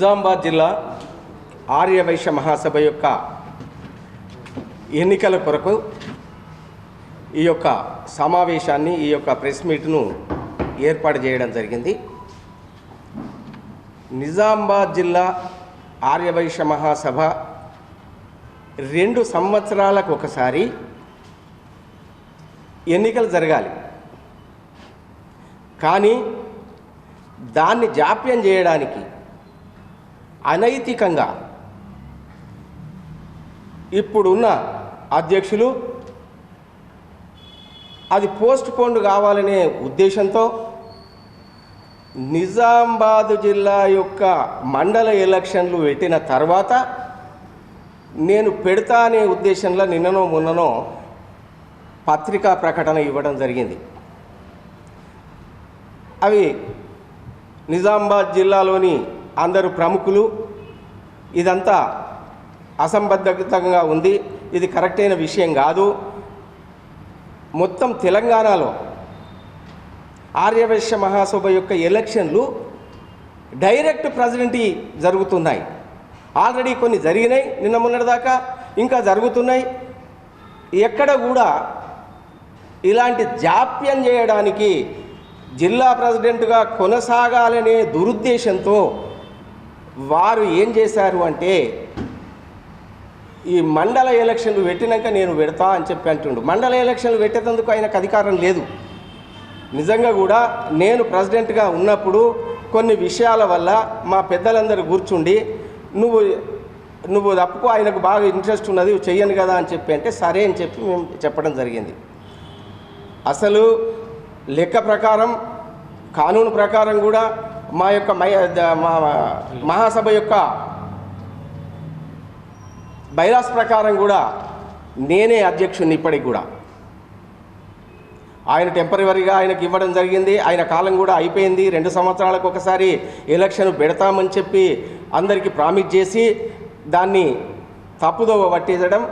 నిజామాబాద్ జిల్లా ఆర్యవైశ్య మహాసభ యొక్క ఎన్నికల కొరకు ఈ యొక్క సమావేశాన్ని ఈ యొక్క ప్రెస్ మీట్ను ఏర్పాటు చేయడం జరిగింది. నిజామాబాద్ జిల్లా ఆర్యవైశ్య మహాసభ రెండు సంవత్సరాలకు ఒకసారి ఎన్నికలు జరగాలి. కానీ దాన్ని జాప్యం చేయడానికి అనైతికంగా. ఇప్పుడున్న అధ్యక్షులు అది పోస్ట్ పోండ్ కావాలనే ఉద్దేశంతో నిజామాబాద్ జిల్లా యొక్క మండల ఎలక్షన్లు పెట్టిన తర్వాత నేను పెడతా అనే ఉద్దేశంలో నిన్ననో మొన్ననో పత్రికా ప్రకటన ఇవ్వడం జరిగింది. అవి నిజామాబాద్ జిల్లాలోని అందరు ప్రముఖులు. ఇదంతా అసంబద్ధంగా ఉంది. ఇది కరెక్ట్ అయిన విషయం కాదు. మొత్తం తెలంగాణలో ఆర్యవైశ్య మహాసభ యొక్క ఎలక్షన్లు డైరెక్ట్ ప్రెసిడెంట్ జరుగుతున్నాయి. ఆల్రెడీ కొన్ని జరిగినాయి నిన్న మొన్నటిదాకా ఇంకా జరుగుతున్నాయి. ఎక్కడ కూడా ఇలాంటి జాప్యం చేయడానికి జిల్లా ప్రెసిడెంట్గా కొనసాగాలనే దురుద్దేశంతో వారు ఏం చేశారు అంటే ఈ మండల ఎలక్షన్లు పెట్టినాక నేను పెడతా అని చెప్పి అంటుండు. మండల ఎలక్షన్లు పెట్టేటందుకు ఆయనకు అధికారం లేదు. నిజంగా కూడా నేను ప్రెసిడెంట్గా ఉన్నప్పుడు కొన్ని విషయాల వల్ల మా పెద్దలందరూ కూర్చుండి నువ్వు నువ్వు తప్పుకు ఆయనకు బాగా ఇంట్రెస్ట్ ఉన్నది చెయ్యను కదా అని చెప్పి అంటే సరే అని చెప్పి మేము చెప్పడం జరిగింది. అసలు లెక్క ప్రకారం కానూను ప్రకారం కూడా మా యొక్క మా మహాసభ యొక్క బైలాస్ ప్రకారం కూడా నేనే అధ్యక్షుడిని ఇప్పటికి కూడా. ఆయన టెంపరీగా ఆయనకి ఇవ్వడం జరిగింది. ఆయన కాలం కూడా అయిపోయింది. రెండు సంవత్సరాలకు ఒకసారి ఎలక్షన్ పెడతామని చెప్పి అందరికీ ప్రామిస్ చేసి దాన్ని తప్పుదోవ పట్టించడం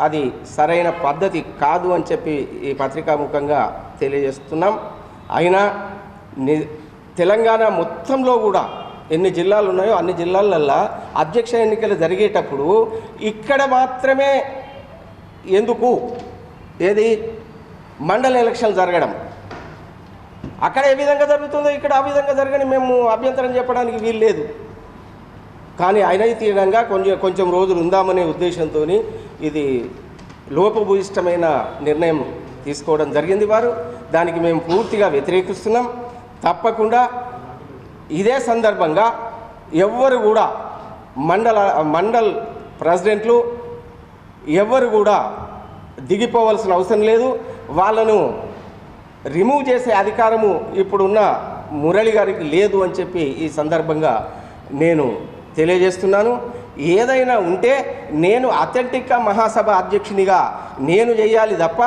అది సరైన పద్ధతి కాదు అని చెప్పి ఈ పత్రికాముఖంగా తెలియజేస్తున్నాం. అయినా ని తెలంగాణ మొత్తంలో కూడా ఎన్ని జిల్లాలు ఉన్నాయో అన్ని జిల్లాలల్లో అధ్యక్ష ఎన్నికలు జరిగేటప్పుడు ఇక్కడ మాత్రమే ఎందుకు? ఏది? మండల ఎలక్షన్ జరగడం. అక్కడ ఏ విధంగా జరుగుతుందో ఇక్కడ ఆ విధంగా జరగని మేము అభ్యంతరం చెప్పడానికి వీలు లేదు. కానీ తీయడంగా కొంచెం కొంచెం రోజులు ఉందామనే ఉద్దేశంతో ఇది లోపభూయిష్టమైన నిర్ణయం తీసుకోవడం జరిగింది వారు. దానికి మేము పూర్తిగా వ్యతిరేకిస్తున్నాం. తప్పకుండా ఇదే సందర్భంగా ఎవ్వరు కూడా మండల మండల్ ప్రెసిడెంట్లు ఎవ్వరు కూడా దిగిపోవలసిన అవసరం లేదు. వాళ్ళను రిమూవ్ చేసే అధికారము ఇప్పుడున్న మురళి గారికి లేదు అని చెప్పి ఈ సందర్భంగా నేను తెలియజేస్తున్నాను. ఏదైనా ఉంటే నేను అథెంటిక్గా మహాసభ అధ్యక్షునిగా నేను చేయాలి తప్ప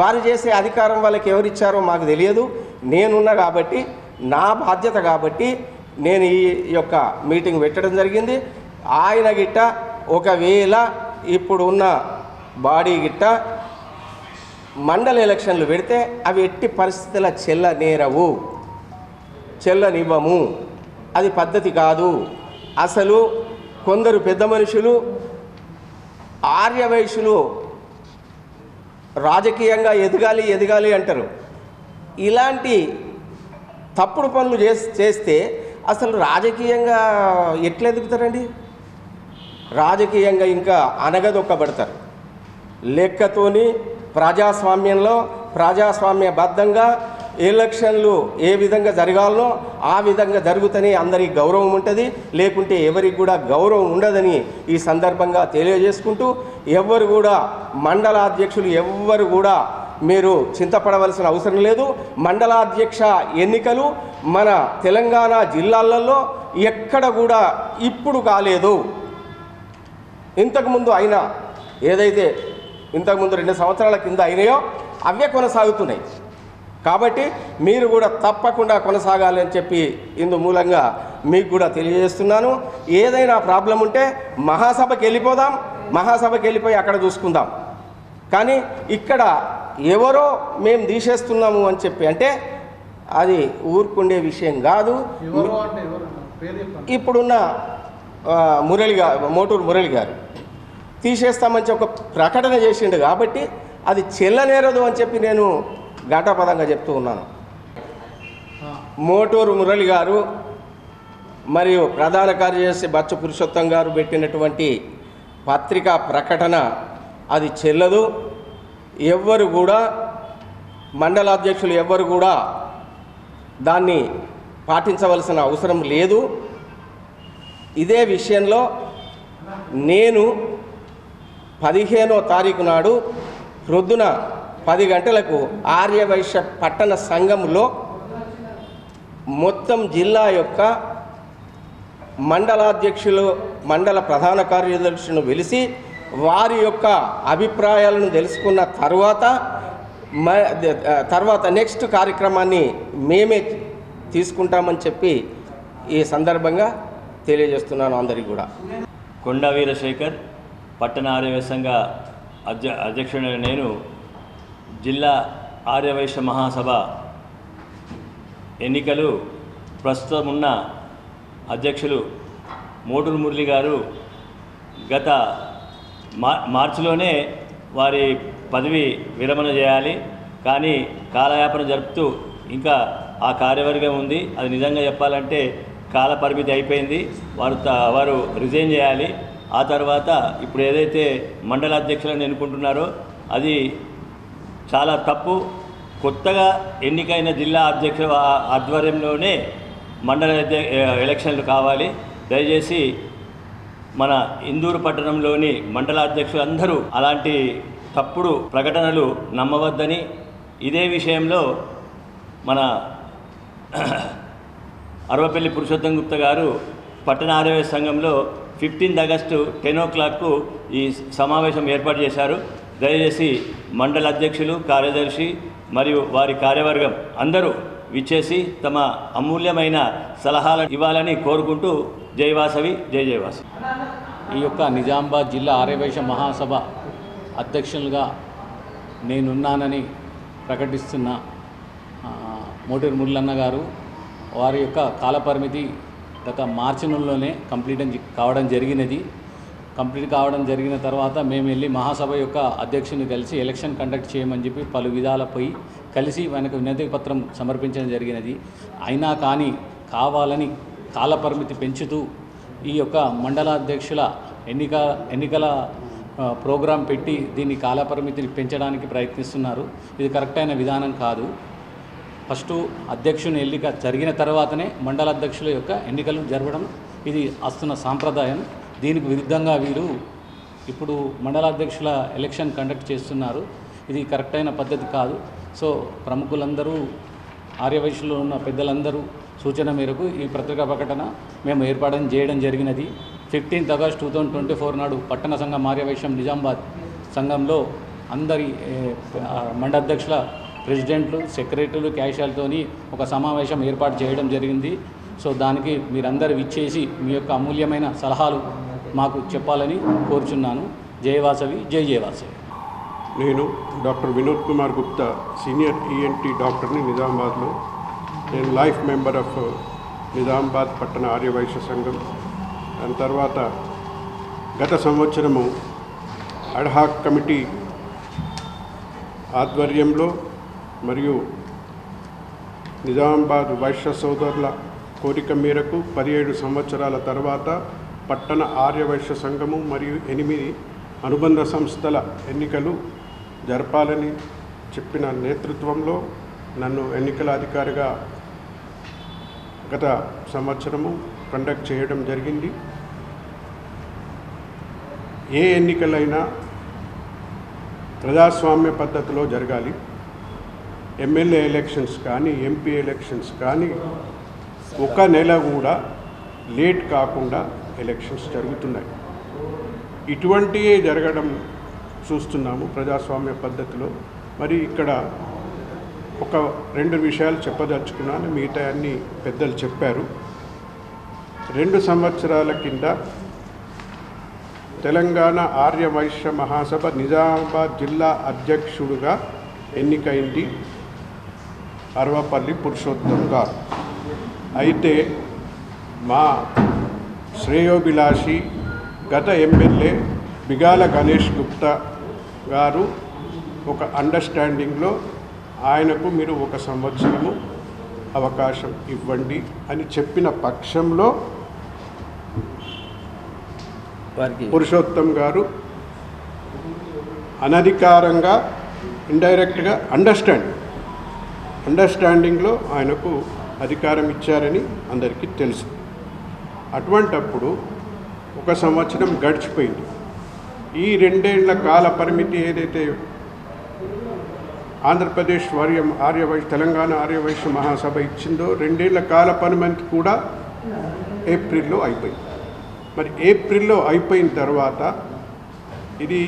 వారు చేసే అధికారం వాళ్ళకి ఎవరిచ్చారో మాకు తెలియదు. నేనున్నా కాబట్టి నా బాధ్యత కాబట్టి నేను ఈ యొక్క మీటింగ్ పెట్టడం జరిగింది. ఆయన గిట్ట ఒకవేళ ఇప్పుడు ఉన్న బాడీ గిట్ట మండల ఎలక్షన్లు పెడితే అవి ఎట్టి పరిస్థితుల చెల్ల నేరవు చెల్లనివ్వము. అది పద్ధతి కాదు. అసలు కొందరు పెద్ద మనుషులు ఆర్యవైశ్యులు రాజకీయంగా ఎదగాలి ఎదగాలి అంటారు. ఇలాంటి తప్పుడు పనులు చేస్ చేస్తే అసలు రాజకీయంగా ఎట్లా ఎదుగుతారండి? రాజకీయంగా ఇంకా అనగదొక్కబడతారు. లెక్కతోని ప్రజాస్వామ్యంలో ప్రజాస్వామ్యబద్ధంగా ఎలక్షన్లు ఏ విధంగా జరగాలనో ఆ విధంగా జరుగుతనే అందరికి గౌరవం ఉంటుంది. లేకుంటే ఎవరికి కూడా గౌరవం ఉండదని ఈ సందర్భంగా తెలియజేసుకుంటూ ఎవ్వరు కూడా మండలాధ్యక్షులు ఎవ్వరు కూడా మీరు చింతపడవలసిన అవసరం లేదు. మండలాధ్యక్ష ఎన్నికలు మన తెలంగాణ జిల్లాలలో ఎక్కడ కూడా ఇప్పుడు కాలేదు. ఇంతకుముందు అయినా ఏదైతే ఇంతకుముందు రెండు సంవత్సరాల కింద అయినాయో అవే కొనసాగుతున్నాయి. కాబట్టి మీరు కూడా తప్పకుండా కొనసాగాలి అని చెప్పి ఇందు మూలంగా మీకు కూడా తెలియజేస్తున్నాను. ఏదైనా ప్రాబ్లం ఉంటే మహాసభకి వెళ్ళిపోదాం. మహాసభకి వెళ్ళిపోయి అక్కడ చూసుకుందాం. కానీ ఇక్కడ ఎవరో మేము తీసేస్తున్నాము అని చెప్పి అంటే అది ఊరుకుండే విషయం కాదు. ఇప్పుడున్న మురళి గారు మోటూరు మురళి గారు తీసేస్తామని చెప్పి ఒక ప్రకటన చేసిండు కాబట్టి అది చెల్లనేరదు అని చెప్పి నేను ఘంటాపదంగా చెప్తూ ఉన్నాను. మోటూరు మురళి గారు మరియు ప్రధాన కార్యదర్శి బచ్చ పురుషోత్తం గారు పెట్టినటువంటి పత్రికా ప్రకటన అది చెల్లదు. ఎవ్వరు కూడా మండలాధ్యక్షులు ఎవ్వరు కూడా దాన్ని పాటించవలసిన అవసరం లేదు. ఇదే విషయంలో నేను పదిహేనో తారీఖు నాడు ప్రొద్దున పది గంటలకు ఆర్యవైశ్య పట్టణ సంఘంలో మొత్తం జిల్లా యొక్క మండలాధ్యక్షులు మండల ప్రధాన కార్యదర్శులను వెలిసి వారి యొక్క అభిప్రాయాలను తెలుసుకున్న తర్వాత తర్వాత నెక్స్ట్ కార్యక్రమాన్ని మేమే తీసుకుంటామని చెప్పి ఈ సందర్భంగా తెలియజేస్తున్నాను అందరికీ కూడా. కొండ వీరశేఖర్ పట్టణ ఆర్యవేశంగా అధ్య అధ్యక్షుడైన నేను జిల్లా ఆర్యవైశ్య మహాసభ ఎన్నికలు ప్రస్తుతం ఉన్న అధ్యక్షులు మోటూరు మురళి గారు గత మార్చిలోనే వారి పదవి విరమణ చేయాలి. కానీ కాలయాపన జరుపుతూ ఇంకా ఆ కార్యవర్గం ఉంది. అది నిజంగా చెప్పాలంటే కాల పరిమితి అయిపోయింది. వారు త- వారు రిజైన్ చేయాలి. ఆ తర్వాత ఇప్పుడు ఏదైతే మండల అధ్యక్షులను ఎన్నుకుంటున్నారో అది చాలా తప్పు. కొత్తగా ఎన్నికైన జిల్లా అధ్యక్షుల ఆ- ఆధ్వర్యంలోనే మండల ఎలక్షన్లు కావాలి. దయచేసి మన ఇందూరు పట్టణంలోని మండల అధ్యక్షులు అందరూ అలాంటి తప్పుడు ప్రకటనలు నమ్మవద్దని ఇదే విషయంలో మన అరవపల్లి పురుషోత్తం గుప్త గారు పట్టణ ఆరోగ్య సంఘంలో ఫిఫ్టీన్త్ ఆగస్టు టెన్ ఓ క్లాక్కు ఈ సమావేశం ఏర్పాటు చేశారు. దయచేసి మండల అధ్యక్షులు కార్యదర్శి మరియు వారి కార్యవర్గం అందరూ విచ్చేసి తమ అమూల్యమైన సలహాలను ఇవ్వాలని కోరుకుంటూ జయవాసవి జయ జై ఈ యొక్క నిజామాబాద్ జిల్లా ఆర్యవైశ్య మహాసభ అధ్యక్షులుగా నేనున్నానని ప్రకటిస్తున్న ఆ, ముళ్ళన్న గారు వారి యొక్క కాలపరిమితి గత మార్చి నెలలోనే కంప్లీట్ కావడం జరిగినది. కంప్లీట్ కావడం జరిగిన తర్వాత మేము వెళ్ళి మహాసభ యొక్క అధ్యక్షుని కలిసి ఎలక్షన్ కండక్ట్ చేయమని చెప్పి పలు విధాల పోయి కలిసి ఆయనకు వినతి పత్రం సమర్పించడం జరిగినది. అయినా కానీ కావాలని కాలపరిమితి పెంచుతూ ఈ యొక్క మండలాధ్యక్షుల ఎన్నిక ఎన్నికల ప్రోగ్రాం పెట్టి దీన్ని కాలపరిమితిని పెంచడానికి ప్రయత్నిస్తున్నారు. ఇది కరెక్ట్ అయిన విధానం కాదు. ఫస్ట్ అధ్యక్షుని ఎన్నిక జరిగిన తర్వాతనే మండల అధ్యక్షుల యొక్క ఎన్నికలు జరగడం. ఇది వస్తున్న సాంప్రదాయం. దీనికి విరుద్ధంగా వీరు ఇప్పుడు మండలాధ్యక్షుల ఎలక్షన్ కండక్ట్ చేస్తున్నారు. ఇది కరెక్ట్ అయిన పద్ధతి కాదు. సో ప్రముఖులందరూ ఆర్యవైశ్యులో ఉన్న పెద్దలందరూ సూచన మేరకు ఈ పత్రికా ప్రకటన మేము ఏర్పాటు చేయడం జరిగినది. Fifteenth August two thousand twenty four నాడు పట్టణ సంఘం ఆర్యవైశ్యం నిజామాబాద్ సంఘంలో అందరి మండలాధ్యక్షుల ప్రెసిడెంట్లు సెక్రటరీలు క్యాషియర్తోని ఒక సమావేశం ఏర్పాటు చేయడం జరిగింది. సో దానికి మీరందరూ విచ్చేసి మీ యొక్క అమూల్యమైన సలహాలు మాకు చెప్పాలని కోరుచున్నాను. జయవాసవి జై జయవాసవి నేను doctor Vinod Kumar Gupta senior ENT డాక్టర్ని నిజామాబాద్లో. నేను లైఫ్ మెంబర్ ఆఫ్ నిజామాబాద్ పట్టణ ఆర్యవైశ్య సంఘం. దాని తర్వాత గత సంవత్సరము అడ్హాక్ కమిటీ ఆధ్వర్యంలో మరియు నిజామాబాద్ వైశ్య సోదరుల కోరిక మేరకు పదిహేడు సంవత్సరాల తర్వాత పట్టణ ఆర్యవైశ్య సంఘము మరియు ఎనిమిది అనుబంధ సంస్థల ఎన్నికలు జరపాలని చెప్పిన నేతృత్వంలో నన్ను ఎన్నికల అధికారిగా గత సంవత్సరము కండక్ట్ చేయడం జరిగింది. ఏ ఎన్నికలైనా ప్రజాస్వామ్య పద్ధతిలో జరగాలి. ఎమ్మెల్యే ఎలక్షన్స్ కానీ ఎంపీ ఎలక్షన్స్ కానీ ఒక నెల కూడా లేట్ కాకుండా ఎలక్షన్స్ జరుగుతున్నాయి. ఇటువంటివే జరగడం చూస్తున్నాము ప్రజాస్వామ్య పద్ధతిలో. మరి ఇక్కడ ఒక రెండు విషయాలు చెప్పదలుచుకున్నాను మిగతా అన్ని పెద్దలు చెప్పారు. రెండు సంవత్సరాల కింద తెలంగాణ ఆర్య వైశ్య మహాసభ నిజామాబాద్ జిల్లా అధ్యక్షుడుగా ఎన్నికైంది అరవపల్లి పురుషోత్తం గారు అయితే మా శ్రేయోభిలాషి గత ఎమ్మెల్యే బిగాల గణేష్ గుప్తా గారు ఒక అండర్స్టాండింగ్లో ఆయనకు మీరు ఒక సంవత్సరము అవకాశం ఇవ్వండి అని చెప్పిన పక్షంలో పురుషోత్తం గారు అనధికారంగా ఇండైరెక్ట్గా అండర్స్టాండింగ్ అండర్స్టాండింగ్లో ఆయనకు అధికారం ఇచ్చారని అందరికీ తెలుసు. అటువంటప్పుడు ఒక సంవత్సరం గడిచిపోయింది. ఈ రెండేళ్ళ కాల పరిమితి ఏదైతే ఆంధ్రప్రదేశ్ వార్య ఆర్యవైశ్య తెలంగాణ ఆర్యవైశ్య మహాసభ ఇచ్చిందో రెండేళ్ళ కాల పరిమితి కూడా ఏప్రిల్లో అయిపోయింది. మరి ఏప్రిల్లో అయిపోయిన తర్వాత ఇది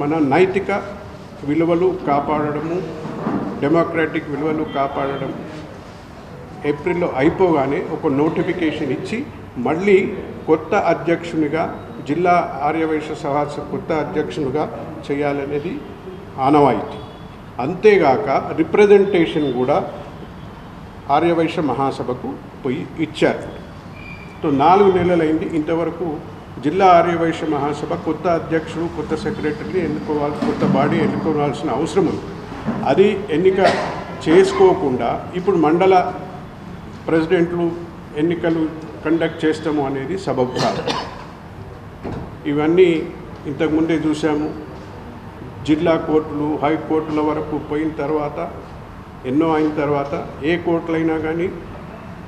మన నైతిక విలువలు కాపాడడము డెమోక్రాటిక్ విలువలు కాపాడడం ఏప్రిల్లో అయిపోగానే ఒక నోటిఫికేషన్ ఇచ్చి మళ్ళీ కొత్త అధ్యక్షునిగా జిల్లా ఆర్యవైశ్య సభ కొత్త అధ్యక్షునిగా చేయాలనేది ఆనవాయితీ. అంతేగాక రిప్రజెంటేషన్ కూడా ఆర్యవైశ్య మహాసభకు పోయి ఇచ్చారు. సో నాలుగు నెలలైంది. ఇంతవరకు జిల్లా ఆర్యవైశ్య మహాసభ కొత్త అధ్యక్షుడు కొత్త సెక్రటరీని ఎన్నుకోవాలి కొత్త బాడీ ఎన్నుకోవాల్సిన అవసరం ఉంది. అది ఎన్నిక చేసుకోకుండా ఇప్పుడు మండల ప్రెసిడెంట్లు ఎన్నికలు కండక్ట్ చేస్తాము అనేది సబబు కాదు. ఇవన్నీ ఇంతకుముందే చూసాము జిల్లా కోర్టులు హైకోర్టుల వరకు పోయిన తర్వాత ఎన్నో అయిన తర్వాత ఏ కోర్టులైనా కానీ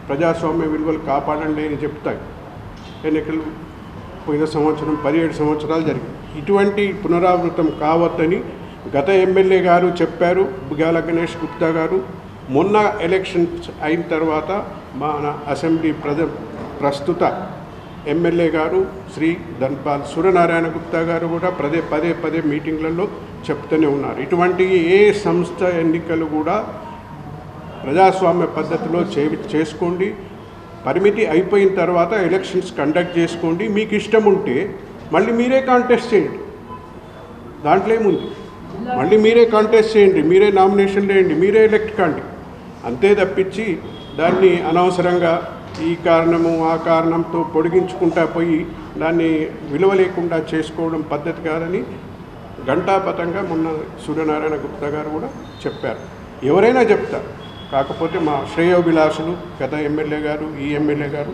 ప్రజాస్వామ్య విలువలు కాపాడండి అని చెప్తాయి. ఎన్నికలు పోయిన సంవత్సరం పదిహేడు సంవత్సరాలు జరిగింది. ఇటువంటి పునరావృతం కావద్దని గత ఎమ్మెల్యే గారు చెప్పారు బుగాల గణేష్ గుప్తా గారు. మొన్న ఎలక్షన్స్ అయిన తర్వాత మన అసెంబ్లీ ప్రజ ప్రస్తుత ఎమ్మెల్యే గారు శ్రీ ధన్పాల్ సూర్యనారాయణ గుప్తా గారు కూడా పదే పదే పదే మీటింగ్లలో చెప్తూనే ఉన్నారు. ఇటువంటి ఏ సంస్థ ఎన్నికలు కూడా ప్రజాస్వామ్య పద్ధతిలో చే చేసుకోండి. పరిమితి అయిపోయిన తర్వాత ఎలక్షన్స్ కండక్ట్ చేసుకోండి. మీకు ఇష్టం ఉంటే మళ్ళీ మీరే కాంటెస్ట్ చేయండి. దాంట్లో ఏముంది? మళ్ళీ మీరే కాంటెస్ట్ చేయండి. మీరే నామినేషన్ వేయండి. మీరే ఎలక్ట్ కాండి. అంతే తప్పించి దాన్ని అనవసరంగా ఈ కారణము ఆ కారణంతో పొడిగించుకుంటా పోయి దాన్ని విలువ లేకుండా చేసుకోవడం పద్ధతి కాదని ఘంటాపథంగా మొన్న సూర్యనారాయణ గుప్తా గారు కూడా చెప్పారు. ఎవరైనా చెప్తారు కాకపోతే మా శ్రేయోభిలాషులు గత ఎమ్మెల్యే గారు ఈ ఎమ్మెల్యే గారు.